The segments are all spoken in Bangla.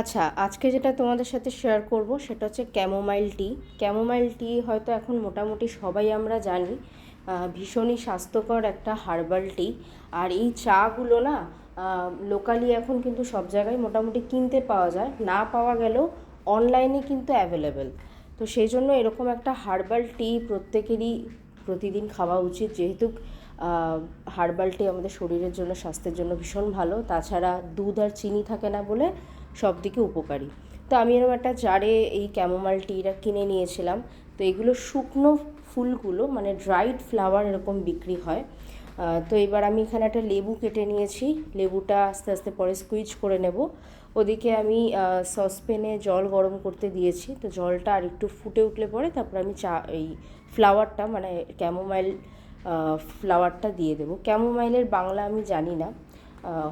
আচ্ছা আজকে যেটা তোমাদের সাথে শেয়ার করব সেটা হচ্ছে ক্যামোমাইল টি ক্যামোমাইল টি হয়তো এখন মোটামুটি সবাই আমরা জানি ভীষণই স্বাস্থ্যকর একটা হার্বাল টি আর এই চাগুলো না লোকালি এখন কিন্তু সব জায়গায় মোটামুটি কিনতে পাওয়া যায়। না পাওয়া গেলেও অনলাইনে কিন্তু অ্যাভেলেবেল তো সেই জন্য এরকম একটা হার্বাল টি প্রত্যেকেরই প্রতিদিন খাওয়া উচিত। যেহেতু হার্বাল টি আমাদের শরীরের জন্য, স্বাস্থ্যের জন্য ভীষণ ভালো। তাছাড়া দুধ আর চিনি থাকে না বলে সব দিকে উপকারী। তো আমি এরকম একটা জারে এই ক্যামোমাইল টিটা কিনে নিয়েছিলাম। তো এগুলো শুকনো ফুলগুলো মানে ড্রাইড ফ্লাওয়ার এরকম বিক্রি হয়। তো এবার আমি এখানে একটা লেবু কেটে নিয়েছি। লেবুটা আস্তে আস্তে পরে স্কুইচ করে নেব। ওদিকে আমি সসপ্যানে জল গরম করতে দিয়েছি। তো জলটা আর একটু ফুটে উঠলে পরে তারপর আমি চা, এই ফ্লাওয়ারটা মানে ক্যামোমাইল ফ্লাওয়ারটা দিয়ে দেবো। ক্যামোমাইলের বাংলা আমি জানি না।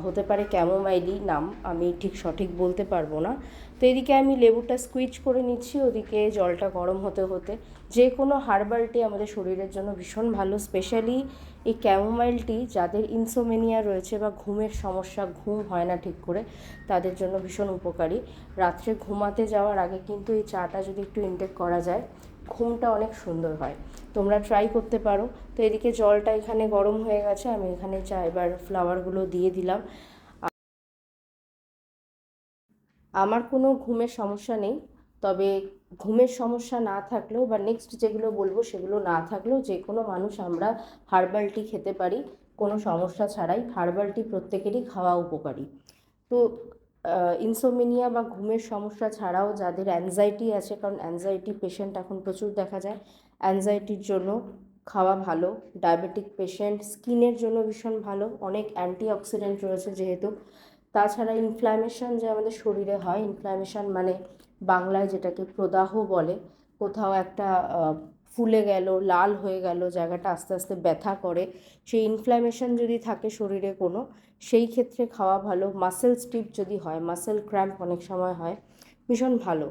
হতে পারে ক্যামোমাইলই নাম, আমি ঠিক সঠিক বলতে পারব না। তো এদিকে আমি লেবুটা স্কুইচ করে নিচ্ছি, ওদিকে জলটা গরম হতে হতে। যে কোনো হার্বাল টি আমাদের শরীরের জন্য ভীষণ ভালো স্পেশালি এই ক্যামোমাইল টি যাদের ইনসোমেনিয়া রয়েছে বা ঘুমের সমস্যা, ঘুম হয় না ঠিক করে, তাদের জন্য ভীষণ উপকারী। রাত্রে ঘুমাতে যাওয়ার আগে কিন্তু এই চাটা যদি একটু ইনটেক করা যায়, ঘুমটা অনেক সুন্দর হয়। তোমরা ট্রাই করতে পারো। তো এদিকে জলটা এখানে গরম হয়ে গেছে, আমি এখানে চা, এবার ফ্লাওয়ারগুলো দিয়ে দিলাম। আমার কোনো ঘুমের সমস্যা নেই, তবে ঘুমের সমস্যা না থাকলেও বা নেক্সট যেগুলো বলব সেগুলো না থাকলেও যে কোনো মানুষ আমরা হার্বাল টি খেতে পারি, কোনো সমস্যা ছাড়াই। হার্বাল টি প্রত্যেকেরই খাওয়া উপকারী। তো ইনসোমিনিয়া বা ঘুমের সমস্যা ছাড়াও যাদের অ্যাংজাইটি আছে, কারণ অ্যাংজাইটি পেশেন্ট এখন প্রচুর দেখা যায় অ্যাংজাইটির জন্য খাওয়া ভালো ডায়াবেটিক পেশেন্ট স্কিনের জন্য ভীষণ ভালো, অনেক অ্যান্টিঅক্সিডেন্ট রয়েছে যেহেতু। তাছাড়া ইনফ্ল্যামেশন যে আমাদের শরীরে হয় ইনফ্ল্যামেশন মানে বাংলায় যেটাকে প্রদাহ বলে, কোথাও একটা ফুলে গেল, লাল হয়ে গেল, জায়গাটা আস্তে আস্তে ব্যথা করে। সেই ইনফ্ল্যামেশন যদি থাকে শরীরে কোনো, সেই ক্ষেত্রে খাওয়া ভালো। মাসেল স্টিপ যদি হয় মাসেল ক্র্যাম্প অনেক সময় হয়, ভীষণ ভালো।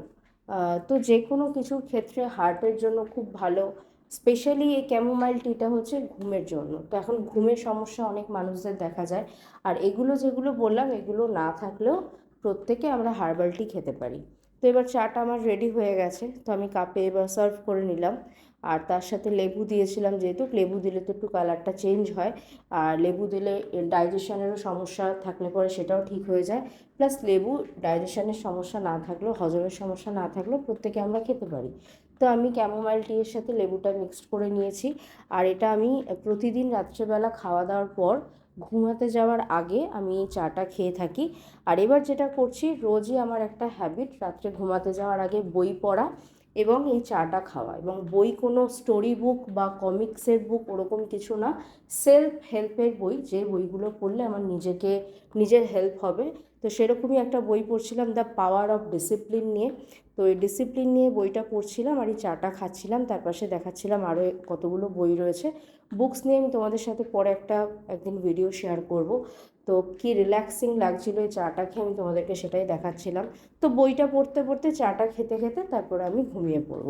তো যে কোনো কিছুর ক্ষেত্রে হার্টের জন্য খুব ভালো। স্পেশালি এই ক্যামোমাইল টিটা হচ্ছে ঘুমের জন্য। তো এখন ঘুমের সমস্যা অনেক মানুষদের দেখা যায়। আর এগুলো যেগুলো বললাম, এগুলো না থাকলেও প্রত্যেকে আমরা হার্বাল টি খেতে পারি। তো এবার চাটা আমার রেডি হয়ে গেছে। তো আমি কাপে এবার সার্ভ করে নিলাম। আর তার সাথে লেবু দিয়েছিলাম যেহেতু, লেবু দিলে তো একটু কালারটা চেঞ্জ হয়। আর লেবু দিলে ডাইজেশনেরও সমস্যা থাকলে পরে সেটাও ঠিক হয়ে যায়। প্লাস লেবু ডাইজেশনের সমস্যা না থাকলেও, হজমের সমস্যা না থাকলেও প্রত্যেকে আমরা খেতে পারি। তো আমি ক্যামোমাইল টি এর সাথে লেবুটা মিক্সড করে নিয়েছি। আর এটা আমি প্রতিদিন রাত্রেবেলা খাওয়া দাওয়ার পর ঘুমাতে যাওয়ার আগে আমি এই চাটা খেয়ে থাকি। আর এবার যেটা করছি, রোজই আমার একটা হ্যাবিট রাত্রে ঘুমাতে যাওয়ার আগে বই পড়া। এবং এই চাটা খাওয়া। এবং বই কোনো স্টোরি বুক বা কমিক্সের বুক ওরকম কিছু না। সেলফ হেল্পের বই, যে বইগুলো পড়লে আমার নিজেকে, নিজের হেল্প হবে। তো সেরকমই একটা বই পড়ছিলাম দ্য পাওয়ার অফ ডিসিপ্লিন নিয়ে। তো এই ডিসিপ্লিন নিয়ে বইটা পড়ছিলাম আর এই চাটা খাচ্ছিলাম। তার পাশে দেখাচ্ছিলাম আরও কতগুলো বই রয়েছে। বুকস নিয়ে আমি তোমাদের সাথে পরে একটা, একদিন ভিডিও শেয়ার করব। তো কি রিল্যাক্সিং লাগছিল ওই চাটা খেয়ে আমি তোমাদেরকে সেটাই দেখাচ্ছিলাম। তো বইটা পড়তে পড়তে চাটা খেতে খেতে তারপরে আমি ঘুমিয়ে পড়ব।